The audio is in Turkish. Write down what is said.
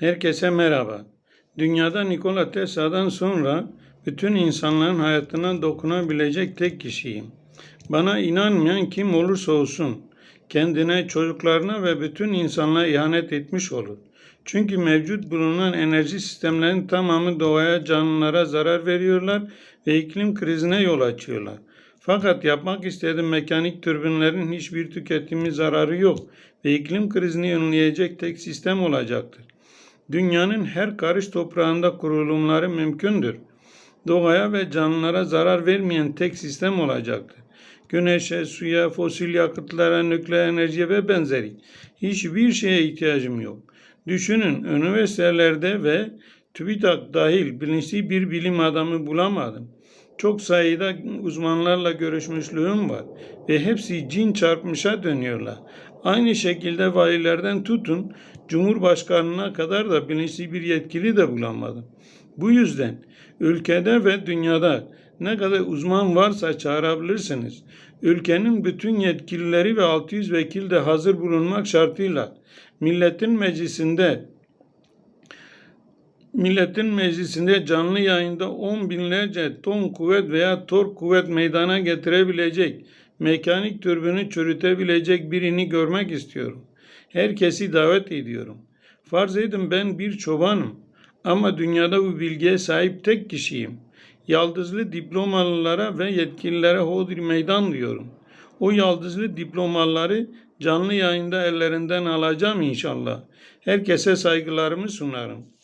Herkese merhaba. Dünyada Nikola Tesla'dan sonra bütün insanların hayatına dokunabilecek tek kişiyim. Bana inanmayan kim olursa olsun kendine, çocuklarına ve bütün insanlığa ihanet etmiş olur. Çünkü mevcut bulunan enerji sistemlerinin tamamı doğaya, canlılara zarar veriyorlar ve iklim krizine yol açıyorlar. Fakat yapmak istediğim mekanik türbinlerin hiçbir tüketimi zararı yok ve iklim krizini önleyecek tek sistem olacaktır. Dünyanın her karış toprağında kurulumları mümkündür. Doğaya ve canlılara zarar vermeyen tek sistem olacaktır. Güneşe, suya, fosil yakıtlara, nükleer enerjiye ve benzeri hiçbir şeye ihtiyacım yok. Düşünün üniversitelerde ve TÜBİTAK dahil bilinçli bir bilim adamı bulamadım. Çok sayıda uzmanlarla görüşmüşlüğüm var ve hepsi cin çarpmışa dönüyorlar. Aynı şekilde valilerden tutun Cumhurbaşkanına kadar da bilinçli bir yetkili de bulamadım. Bu yüzden ülkede ve dünyada ne kadar uzman varsa çağırabilirsiniz. Ülkenin bütün yetkilileri ve 600 vekil de hazır bulunmak şartıyla milletin meclisinde Milletin meclisinde canlı yayında on binlerce ton kuvvet veya tork kuvvet meydana getirebilecek, mekanik türbünü çürütebilecek birini görmek istiyorum. Herkesi davet ediyorum. Farz edin ben bir çobanım ama dünyada bu bilgiye sahip tek kişiyim. Yaldızlı diplomalılara ve yetkililere hodri meydan diyorum. O yaldızlı diplomaları canlı yayında ellerinden alacağım inşallah. Herkese saygılarımı sunarım.